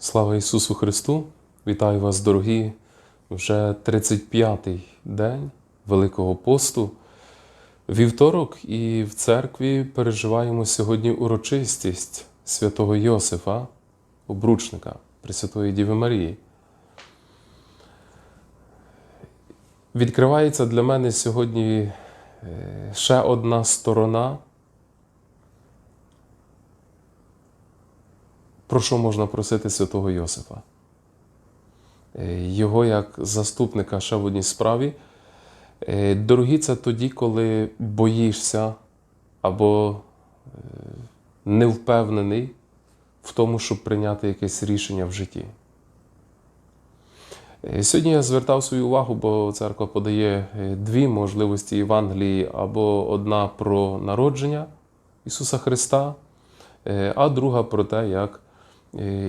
Слава Ісусу Христу! Вітаю вас, дорогі! Вже 35-й день Великого посту. Вівторок і в церкві переживаємо сьогодні урочистість святого Йосифа, обручника Пресвятої Діви Марії. Відкривається для мене сьогодні е, ще одна сторона Про що можна просити святого Йосифа? Е, Його як заступника ще в одній справі. Е, Дорогі, це тоді, коли боїшся або е, не впевнений в тому, щоб прийняти якесь рішення в житті. Сьогодні я звертав свою увагу, бо церква подає дві можливості Євангелії, або одна про народження Ісуса Христа, а друга про те, як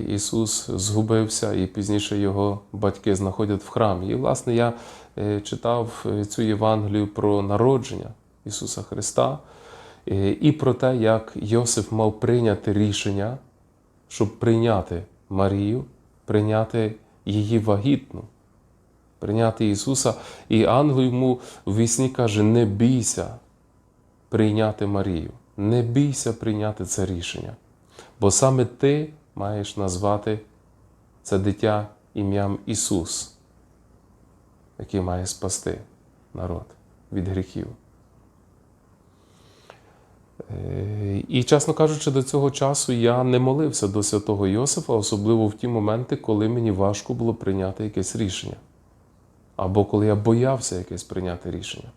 Ісус згубився і пізніше його батьки знаходять в храмі. І, власне, я е, читав е, цю Євангелію про народження Ісуса Христа е, і про те, як Йосиф мав прийняти рішення, щоб прийняти Марію, прийняти її вагітну, прийняти Ісуса. І ангел йому в вісні каже: не бійся прийняти Марію, не бійся прийняти це рішення. Бо саме ти маєш назвати це дитя ім'ям Ісус, який має спасти народ від гріхів. Е, І, чесно кажучи, до цього часу я не молився до святого Йосифа, особливо в ті моменти, коли мені важко було прийняти якесь рішення. Або коли я боявся якесь прийняти рішення.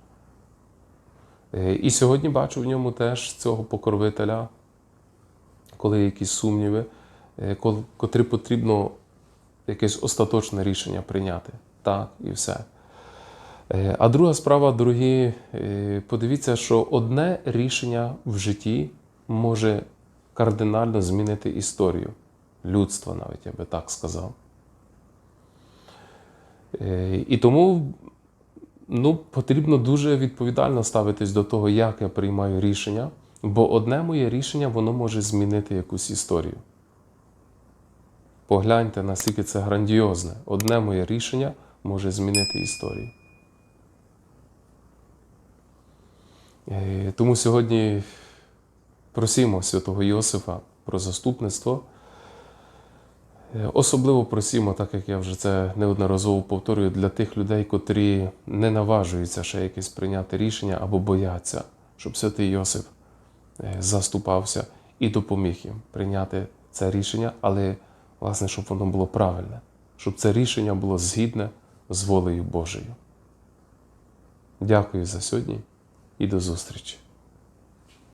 Е, І сьогодні бачу в ньому теж цього покровителя, коли якісь сумніви, котрі потрібно якесь остаточне рішення прийняти. Так, і все. Е, А друга справа, дорогі, е, подивіться, що одне рішення в житті може кардинально змінити історію людства, навіть я би так сказав. Е, І тому ну, потрібно дуже відповідально ставитись до того, як я приймаю рішення, бо одне моє рішення воно може змінити якусь історію. Погляньте, наскільки це грандіозне. Одне моє рішення може змінити історію. Е, Тому сьогодні просимо святого Йосифа про заступництво. Е, Особливо просимо, так як я вже це неодноразово повторюю, для тих людей, котрі не наважуються ще якесь прийняти рішення або бояться, щоб святий Йосиф е, заступався і допоміг їм прийняти це рішення, але власне, щоб воно було правильне, щоб це рішення було згідне з волею Божою. Дякую за сьогодні і до зустрічі.